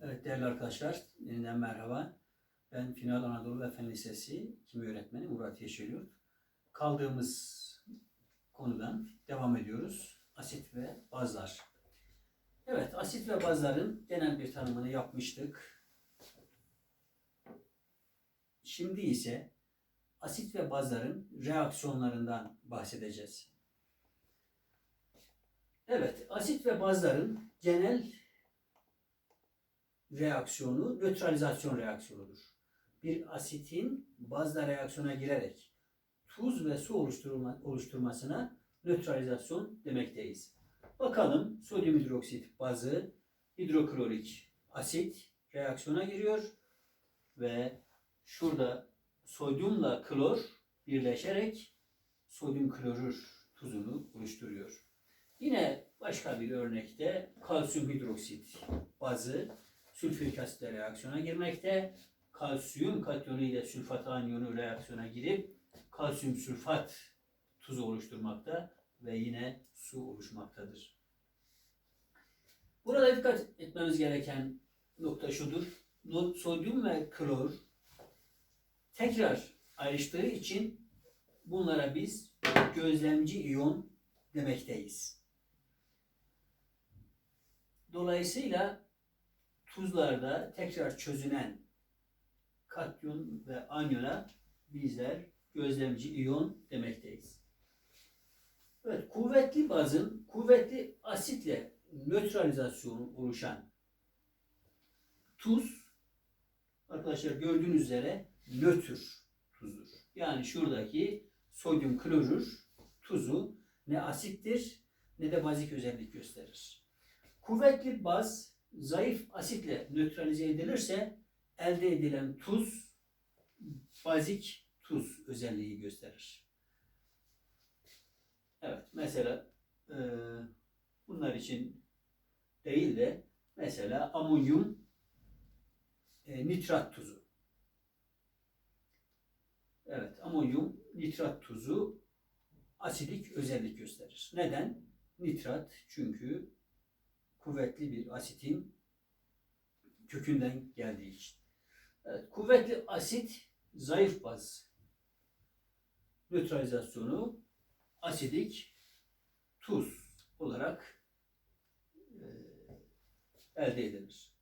Evet değerli arkadaşlar, yeniden merhaba. Ben Final Anadolu ve Fen Lisesi Kimya Öğretmeni Murat Yeşilyurt. Kaldığımız konudan devam ediyoruz. Asit ve bazlar. Evet, asit ve bazların genel bir tanımını yapmıştık. Şimdi ise asit ve bazların reaksiyonlarından bahsedeceğiz. Evet, asit ve bazların genel reaksiyonu nötralizasyon reaksiyonudur. Bir asitin bazla reaksiyona girerek tuz ve su oluşturma, oluşturmasına nötralizasyon demekteyiz. Bakalım sodyum hidroksit bazı hidroklorik asit reaksiyona giriyor ve şurada sodyumla klor birleşerek sodyum klorür tuzunu oluşturuyor. Yine başka bir örnekte kalsiyum hidroksit bazı sülfürik asitle reaksiyona girmekte. Kalsiyum katyonu ile sülfat anyonu reaksiyona girip kalsiyum sülfat tuzu oluşturmakta ve yine su oluşmaktadır. Burada dikkat etmemiz gereken nokta şudur. Sodyum ve klor tekrar ayrıştığı için bunlara biz gözlemci iyon demekteyiz. Dolayısıyla tuzlarda tekrar çözünen katyon ve anyona bizler gözlemci iyon demekteyiz. Evet, kuvvetli bazın kuvvetli asitle nötralizasyonu oluşan tuz arkadaşlar gördüğünüz üzere nötr tuzdur. Yani şuradaki sodyum klorür tuzu ne asittir ne de bazik özellik gösterir. Kuvvetli baz zayıf asitle nötralize edilirse elde edilen tuz bazik tuz özelliği gösterir. Evet, mesela e, bunlar için değil de mesela amonyum e, nitrat tuzu. Evet, amonyum nitrat tuzu asidik özellik gösterir. Neden? Nitrat çünkü kuvvetli bir asitin kökünden geldiği için. Evet, kuvvetli asit zayıf baz nötralizasyonu asidik tuz olarak e, elde edilir.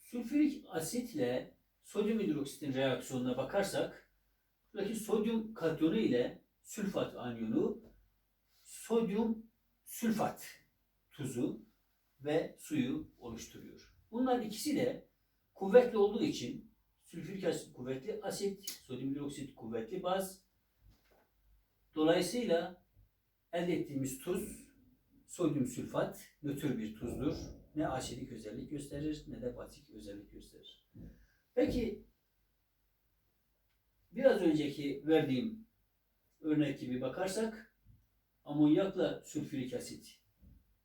Sülfürik asitle sodyum hidroksitin reaksiyonuna bakarsak buradaki sodyum katyonu ile sülfat anyonu sodyum sülfat tuzu ve suyu oluşturuyor. Bunlar ikisi de kuvvetli olduğu için sülfürik asit kuvvetli asit, sodyum hidroksit kuvvetli baz. Dolayısıyla elde ettiğimiz tuz sodyum sülfat nötr bir tuzdur. Ne asidik özellik gösterir ne de bazik özellik gösterir. Peki biraz önceki verdiğim örnek gibi bakarsak amonyakla sülfürik asit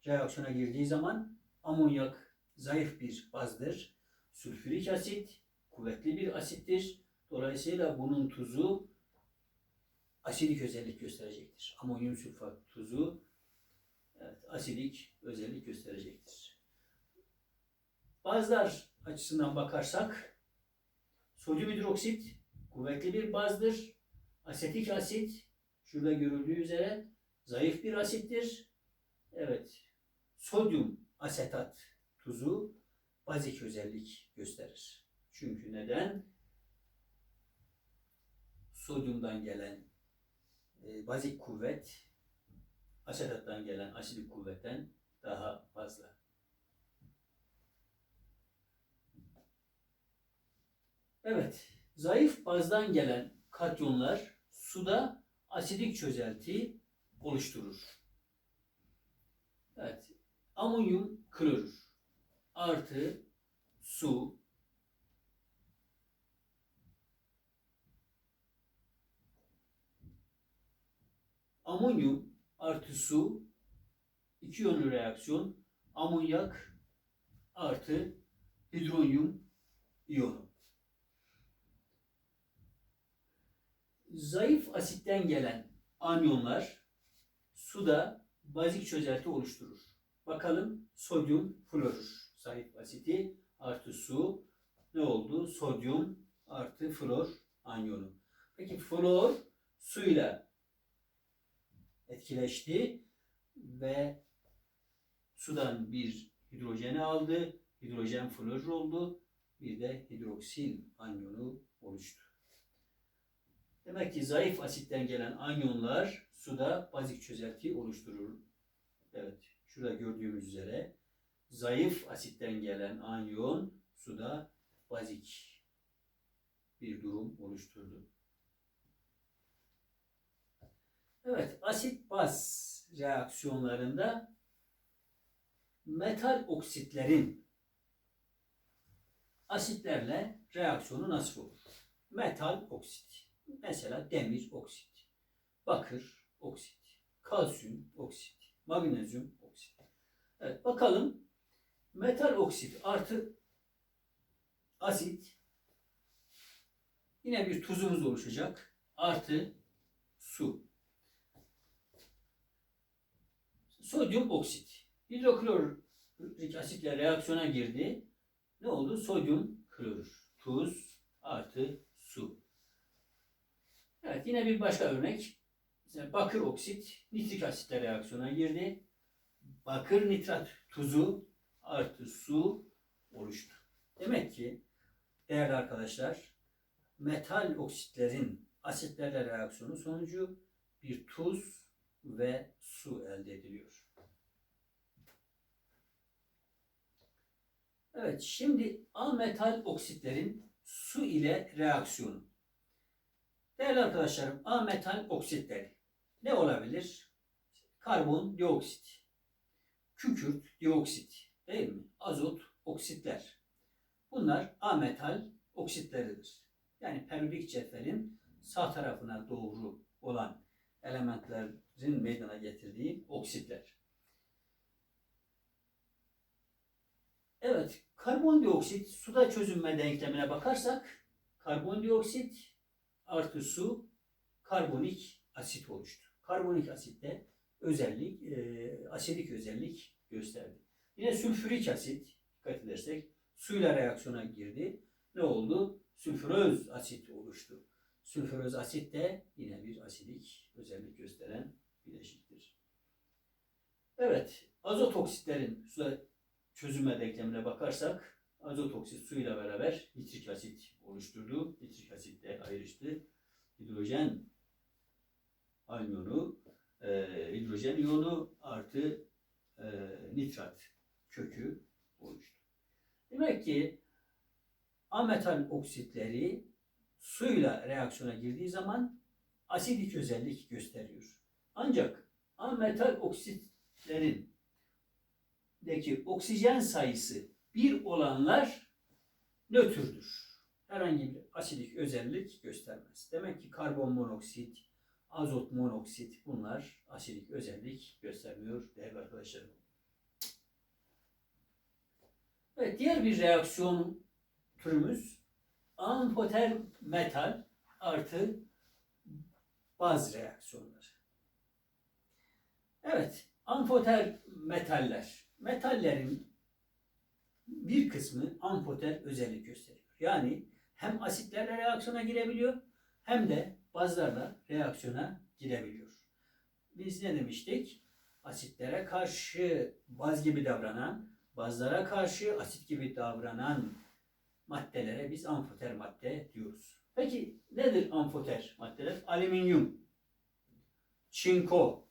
reaksiyona girdiği zaman amonyak zayıf bir bazdır. Sülfürik asit kuvvetli bir asittir. Dolayısıyla bunun tuzu asidik özellik gösterecektir. Amonyum sülfat tuzu evet, asidik özellik gösterecektir. Bazlar açısından bakarsak sodyum hidroksit kuvvetli bir bazdır. Asetik asit şurada görüldüğü üzere zayıf bir asittir. Evet. Sodyum asetat tuzu bazik özellik gösterir. Çünkü neden? Sodyumdan gelen e, bazik kuvvet asetattan gelen asidik kuvvetten daha fazla. Evet, zayıf bazdan gelen katyonlar suda asidik çözelti oluşturur. Evet, amonyum klorür artı su amonyum artı su iki yönlü reaksiyon amonyak artı hidronyum iyonu. Zayıf asitten gelen anyonlar suda bazik çözelti oluşturur. Bakalım sodyum florür. Zayıf asiti artı su ne oldu? Sodyum artı flor anyonu. Peki flor suyla etkileşti ve sudan bir hidrojeni aldı. Hidrojen flor oldu. Bir de hidroksil anyonu oluştu. Demek ki zayıf asitten gelen anyonlar suda bazik çözelti oluşturur. Evet, şurada gördüğümüz üzere zayıf asitten gelen anyon suda bazik bir durum oluşturdu. Evet, asit baz reaksiyonlarında metal oksitlerin asitlerle reaksiyonu nasıl olur? Metal oksit. Mesela demir oksit, bakır oksit, kalsiyum oksit, magnezyum oksit. Evet bakalım metal oksit artı asit yine bir tuzumuz oluşacak. Artı su. Sodyum oksit. Hidroklorik asitle reaksiyona girdi. Ne oldu? Sodyum klorür. Tuz artı. Evet yine bir başka örnek. Mesela bakır oksit nitrik asitle reaksiyona girdi. Bakır nitrat tuzu artı su oluştu. Demek ki değerli arkadaşlar metal oksitlerin asitlerle reaksiyonu sonucu bir tuz ve su elde ediliyor. Evet şimdi ametal oksitlerin su ile reaksiyonu. Değerli arkadaşlarım, A metal oksitleri ne olabilir? Karbon dioksit, kükürt dioksit, değil mi? Azot oksitler. Bunlar A metal oksitleridir. Yani periyodik cetvelin sağ tarafına doğru olan elementlerin meydana getirdiği oksitler. Evet, karbondioksit suda çözünme denklemine bakarsak karbondioksit artı su karbonik asit oluştu. Karbonik asitte özellik, e, asidik özellik gösterdi. Yine sülfürik asit dikkat edersek suyla reaksiyona girdi. Ne oldu? Sülfüröz asit oluştu. Sülfüröz asit de yine bir asidik özellik gösteren bileşiktir. Evet, azot oksitlerin suda çözünme denklemine bakarsak azot oksit suyla beraber nitrik asit oluşturdu. Nitrik asitle ayrıştı. Hidrojen anyonu, e, hidrojen iyonu artı e, nitrat kökü oluştu. Demek ki ametal oksitleri suyla reaksiyona girdiği zaman asidik özellik gösteriyor. Ancak ametal oksitlerin deki oksijen sayısı bir olanlar nötrdür. Herhangi bir asidik özellik göstermez. Demek ki karbon monoksit, azot monoksit bunlar asidik özellik göstermiyor değerli arkadaşlarım. Evet, diğer bir reaksiyon türümüz amfoter metal artı baz reaksiyonları. Evet, amfoter metaller. Metallerin bir kısmı amfoter özellik gösteriyor. Yani hem asitlerle reaksiyona girebiliyor hem de bazlarla reaksiyona girebiliyor. Biz ne demiştik? Asitlere karşı baz gibi davranan, bazlara karşı asit gibi davranan maddelere biz amfoter madde diyoruz. Peki nedir amfoter maddeler? Alüminyum, çinko,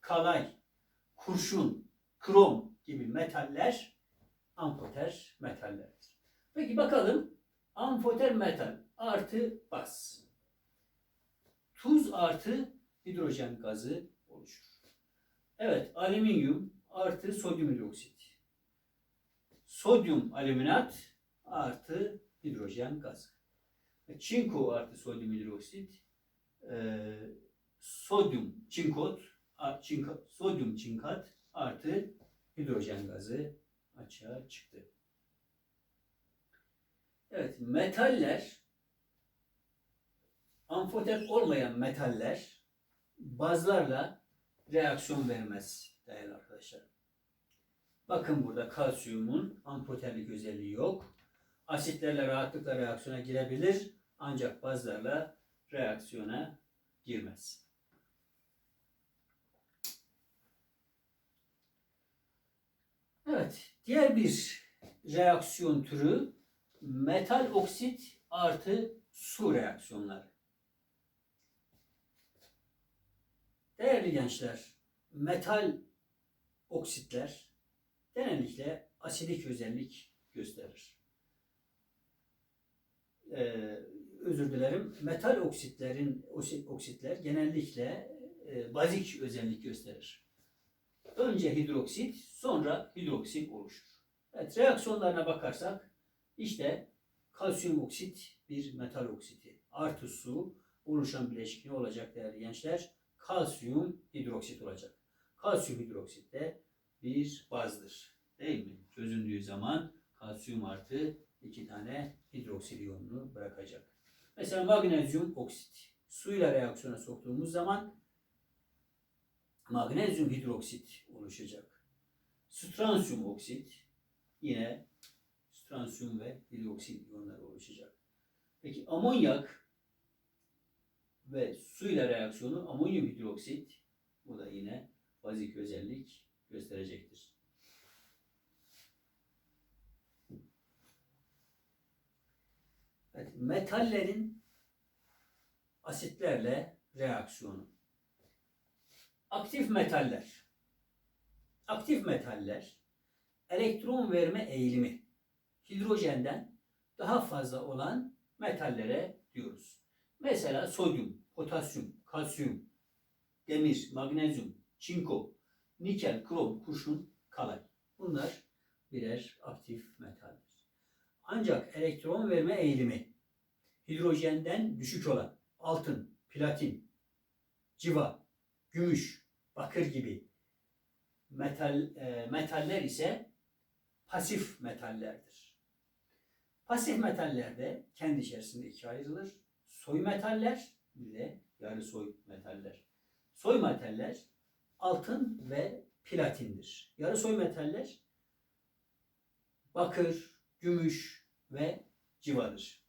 kalay, kurşun, krom gibi metaller amfoter metallerdir. Peki bakalım amfoter metal artı baz. Tuz artı hidrojen gazı oluşur. Evet alüminyum artı sodyum hidroksit. Sodyum alüminat artı hidrojen gazı. Çinko artı sodyum hidroksit. E, sodyum çinkot, çinko, sodyum çinkat artı hidrojen gazı açığa çıktı. Evet, metaller, amfoter olmayan metaller bazlarla reaksiyon vermez değerli arkadaşlar. Bakın burada kalsiyumun amfoterlik özelliği yok. Asitlerle rahatlıkla reaksiyona girebilir ancak bazlarla reaksiyona girmez. Evet, diğer bir reaksiyon türü metal oksit artı su reaksiyonları. Değerli gençler, metal oksitler genellikle asidik özellik gösterir. Ee, özür dilerim. Metal oksitlerin oksitler genellikle e, bazik özellik gösterir. Önce hidroksit, sonra hidroksit oluşur. Evet, reaksiyonlarına bakarsak işte kalsiyum oksit bir metal oksiti artı su oluşan bileşik ne olacak değerli gençler? Kalsiyum hidroksit olacak. Kalsiyum hidroksit de bir bazdır. Değil mi? Çözündüğü zaman kalsiyum artı iki tane hidroksit iyonunu bırakacak. Mesela magnezyum oksit. Suyla reaksiyona soktuğumuz zaman magnezyum hidroksit oluşacak. Stransiyum oksit yine stransiyum ve hidroksit iyonları oluşacak. Peki amonyak ve suyla reaksiyonu amonyum hidroksit bu da yine bazik özellik gösterecektir. Evet, metallerin asitlerle reaksiyonu. Aktif metaller. Aktif metaller elektron verme eğilimi hidrojenden daha fazla olan metallere diyoruz. Mesela sodyum, potasyum, kalsiyum, demir, magnezyum, çinko, nikel, krom, kurşun, kalay. Bunlar birer aktif metaldir. Ancak elektron verme eğilimi hidrojenden düşük olan altın, platin, civa, gümüş, bakır gibi metal e, metaller ise pasif metallerdir. Pasif metallerde kendi içerisinde ikiye ayrılır. Soy metaller ve yarı soy metaller. Soy metaller altın ve platindir. Yarı soy metaller bakır, gümüş ve civadır.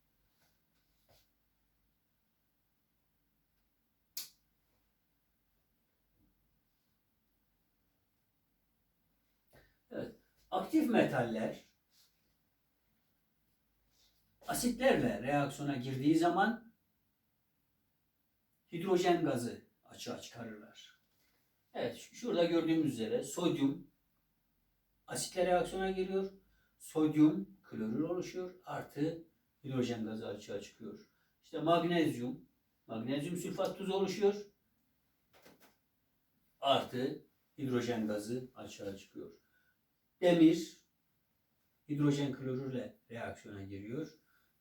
Evet. Aktif metaller asitlerle reaksiyona girdiği zaman hidrojen gazı açığa çıkarırlar. Evet, şurada gördüğümüz üzere sodyum asitle reaksiyona giriyor. Sodyum klorür oluşuyor. Artı hidrojen gazı açığa çıkıyor. İşte magnezyum, magnezyum sülfat tuzu oluşuyor. Artı hidrojen gazı açığa çıkıyor. Demir hidrojen klorürle reaksiyona giriyor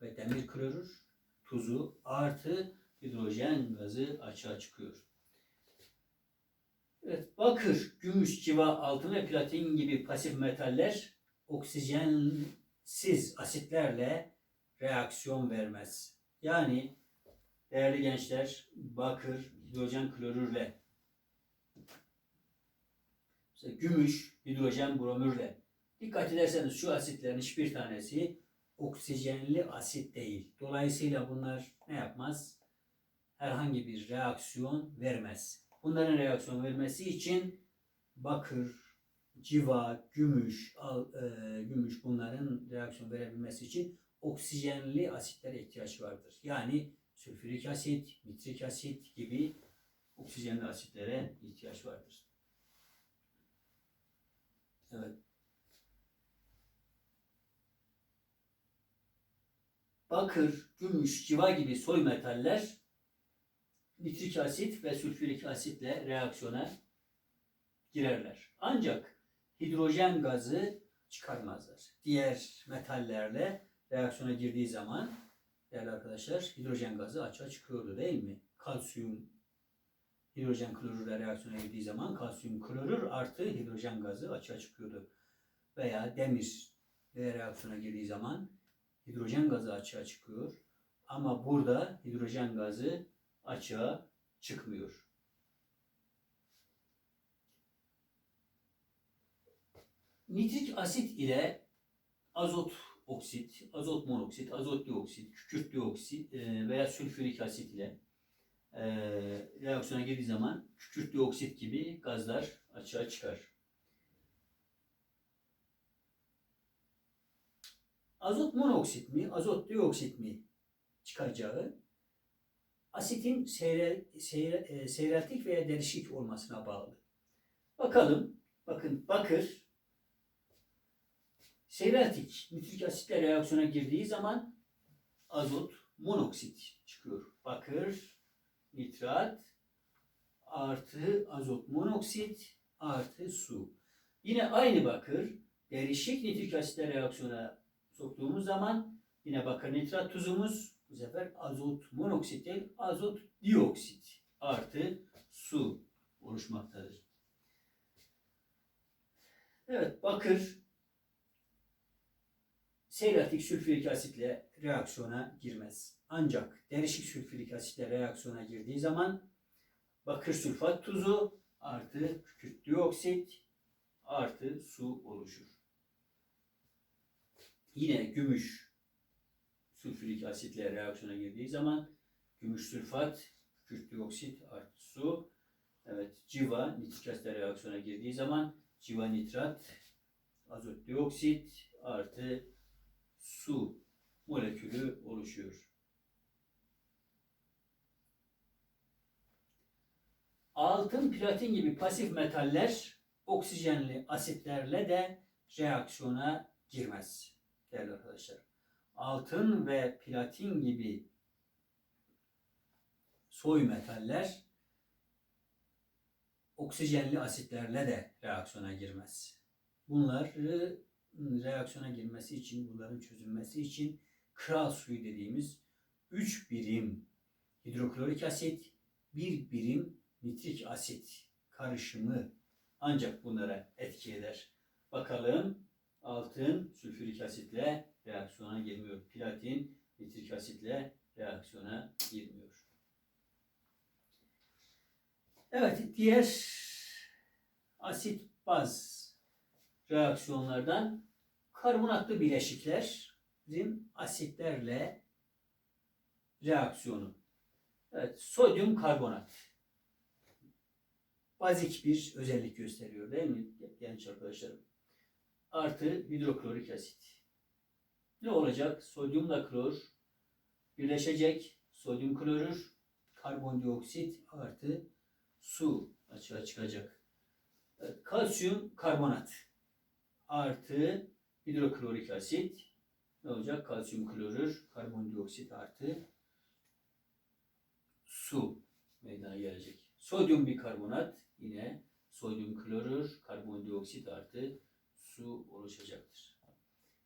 ve demir klorür tuzu artı hidrojen gazı açığa çıkıyor. Evet, bakır, gümüş, civa, altın ve platin gibi pasif metaller oksijensiz asitlerle reaksiyon vermez. Yani değerli gençler bakır, hidrojen klorürle mesela gümüş, hidrojen bromürle dikkat ederseniz şu asitlerin hiçbir tanesi oksijenli asit değil. Dolayısıyla bunlar ne yapmaz? Herhangi bir reaksiyon vermez. Bunların reaksiyon vermesi için bakır, civa, gümüş, al, e, gümüş bunların reaksiyon verebilmesi için oksijenli asitlere ihtiyaç vardır. Yani sülfürik asit, nitrik asit gibi oksijenli asitlere ihtiyaç vardır. Evet. Bakır, gümüş, civa gibi soy metaller nitrik asit ve sülfürik asitle reaksiyona girerler. Ancak hidrojen gazı çıkarmazlar. Diğer metallerle reaksiyona girdiği zaman değerli arkadaşlar hidrojen gazı açığa çıkıyordu değil mi? Kalsiyum hidrojen klorürle reaksiyona girdiği zaman kalsiyum klorür artı hidrojen gazı açığa çıkıyordu. Veya demir de reaksiyona girdiği zaman hidrojen gazı açığa çıkıyor. Ama burada hidrojen gazı açığa çıkmıyor. Nitrik asit ile azot oksit, azot monoksit, azot dioksit, kükürt dioksit e, veya sülfürik asit ile e, reaksiyona girdiği zaman kükürt dioksit gibi gazlar açığa çıkar. Azot monoksit mi, azot dioksit mi çıkacağı asitin seyre, seyre, e, seyreltik veya derişik olmasına bağlı. Bakalım, bakın bakır seyreltik nitrik asitle reaksiyona girdiği zaman azot monoksit çıkıyor. Bakır, nitrat artı azot monoksit artı su. Yine aynı bakır derişik nitrik asitle reaksiyona soktuğumuz zaman yine bakır nitrat tuzumuz bu sefer azot monoksit değil azot dioksit artı su oluşmaktadır. Evet bakır seyreltik sülfürik asitle reaksiyona girmez. Ancak derişik sülfürik asitle reaksiyona girdiği zaman bakır sülfat tuzu artı kükürt dioksit artı su oluşur. Yine gümüş sülfürik asitle reaksiyona girdiği zaman gümüş sülfat, kükürt dioksit artı su. Evet, civa nitrik asitle reaksiyona girdiği zaman civa nitrat, azot dioksit artı su molekülü oluşuyor. Altın, platin gibi pasif metaller oksijenli asitlerle de reaksiyona girmez değerli arkadaşlar. Altın ve platin gibi soy metaller oksijenli asitlerle de reaksiyona girmez. Bunları reaksiyona girmesi için, bunların çözülmesi için kral suyu dediğimiz 3 birim hidroklorik asit, 1 birim nitrik asit karışımı ancak bunlara etki eder. Bakalım altın sülfürik asitle reaksiyona girmiyor. Platin nitrik asitle reaksiyona girmiyor. Evet, diğer asit baz reaksiyonlardan karbonatlı bileşiklerin asitlerle reaksiyonu. Evet, sodyum karbonat. Bazik bir özellik gösteriyor değil mi genç arkadaşlarım? Artı hidroklorik asit. Ne olacak? Sodyumla klor birleşecek. Sodyum klorür, karbondioksit artı su açığa çıkacak. Kalsiyum karbonat artı hidroklorik asit ne olacak? Kalsiyum klorür, karbondioksit artı su meydana gelecek. Sodyum bikarbonat yine sodyum klorür, karbondioksit artı su oluşacaktır.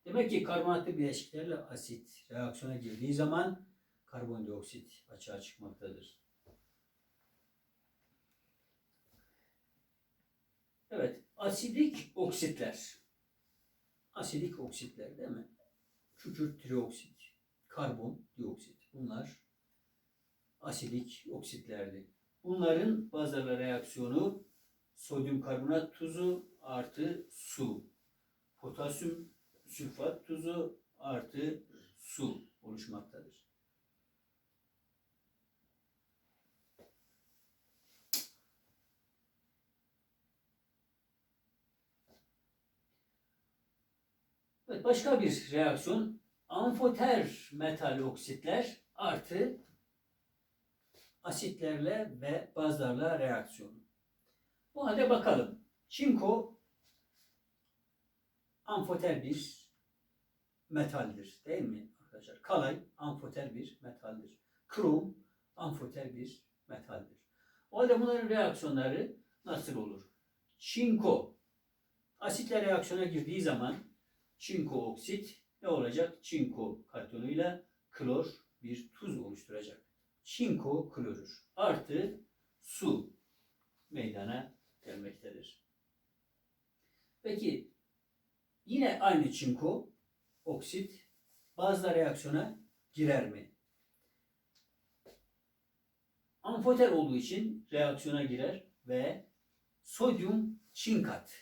Demek ki karbonatlı bileşiklerle asit reaksiyona girdiği zaman karbondioksit açığa çıkmaktadır. Evet, asidik oksitler. Asidik oksitler değil mi? Kükürt trioksit, karbon dioksit. Bunlar asidik oksitlerdi. Bunların bazılarla reaksiyonu sodyum karbonat tuzu artı su. Potasyum sülfat tuzu artı su oluşmaktadır. Evet, başka bir reaksiyon amfoter metal oksitler artı asitlerle ve bazlarla reaksiyon. Bu halde bakalım. Çinko amfoter bir metaldir değil mi arkadaşlar? Kalay amfoter bir metaldir. Krom amfoter bir metaldir. O halde bunların reaksiyonları nasıl olur? Çinko asitle reaksiyona girdiği zaman çinko oksit ne olacak? Çinko katyonuyla klor bir tuz oluşturacak. Çinko klorür artı su meydana gelmektedir. Peki yine aynı çinko oksit bazı reaksiyona girer mi? Amfoter olduğu için reaksiyona girer ve sodyum çinkat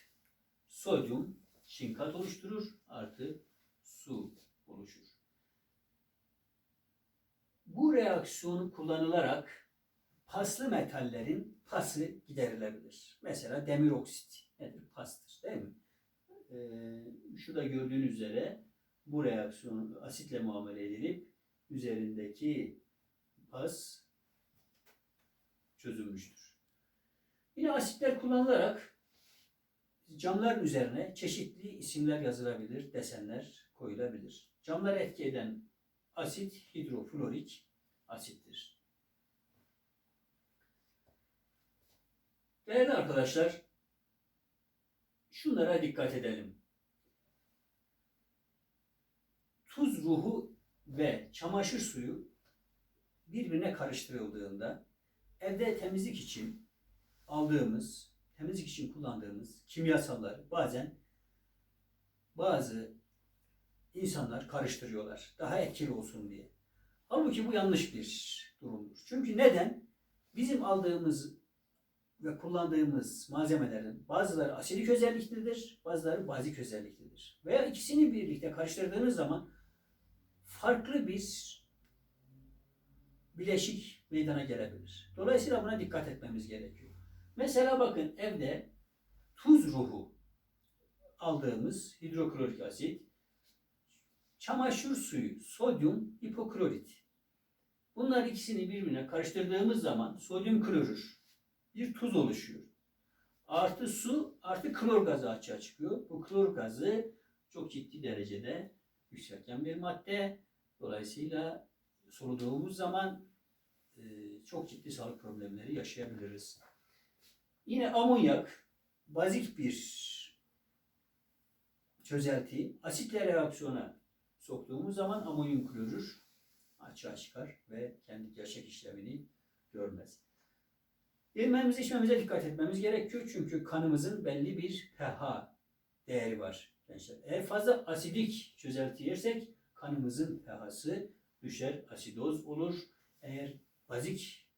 sodyum şinkat oluşturur artı su oluşur. Bu reaksiyon kullanılarak paslı metallerin pası giderilebilir. Mesela demir oksit nedir? Pastır değil mi? Ee, şurada gördüğünüz üzere bu reaksiyon asitle muamele edilip üzerindeki pas çözülmüştür. Yine asitler kullanılarak camların üzerine çeşitli isimler yazılabilir, desenler koyulabilir. Camlara etki eden asit hidroflorik asittir. Değerli arkadaşlar, şunlara dikkat edelim. Tuz ruhu ve çamaşır suyu birbirine karıştırıldığında evde temizlik için aldığımız, temizlik için kullandığımız kimyasallar bazen bazı insanlar karıştırıyorlar. Daha etkili olsun diye. Halbuki bu yanlış bir durumdur. Çünkü neden? Bizim aldığımız ve kullandığımız malzemelerin bazıları asidik özelliklidir, bazıları bazik özelliklidir. Veya ikisini birlikte karıştırdığınız zaman farklı bir bileşik meydana gelebilir. Dolayısıyla buna dikkat etmemiz gerekiyor. Mesela bakın evde tuz ruhu aldığımız hidroklorik asit, çamaşır suyu, sodyum hipoklorit. Bunlar ikisini birbirine karıştırdığımız zaman sodyum klorür bir tuz oluşuyor. Artı su, artı klor gazı açığa çıkıyor. Bu klor gazı çok ciddi derecede yükselten bir madde. Dolayısıyla soluduğumuz zaman e, çok ciddi sağlık problemleri yaşayabiliriz. Yine amonyak bazik bir çözelti. Asitle reaksiyona soktuğumuz zaman amonyum klorür açığa çıkar ve kendi gerçek işlevini görmez. Yememize içmemize dikkat etmemiz gerekiyor çünkü kanımızın belli bir pH değeri var. Gençler. Eğer fazla asidik çözelti yersek kanımızın pH'sı düşer, asidoz olur. Eğer bazik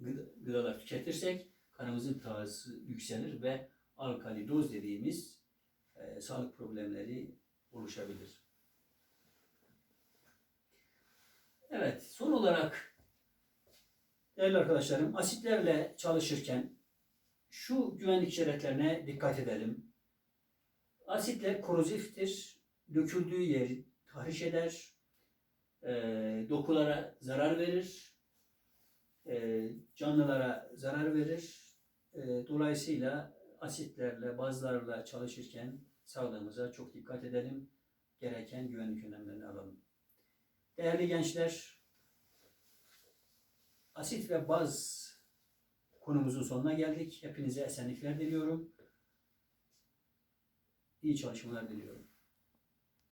gıda- gıdalar tüketirsek kanımızın pH'sı yükselir ve alkalidoz dediğimiz e, sağlık problemleri oluşabilir. Evet, son olarak değerli arkadaşlarım asitlerle çalışırken şu güvenlik işaretlerine dikkat edelim. Asitler koroziftir, döküldüğü yeri tahriş eder, e, dokulara zarar verir, e, canlılara zarar verir. E, dolayısıyla asitlerle, bazlarla çalışırken sağlığımıza çok dikkat edelim. Gereken güvenlik önlemlerini alalım. Değerli gençler, asit ve baz konumuzun sonuna geldik. Hepinize esenlikler diliyorum. İyi çalışmalar diliyorum.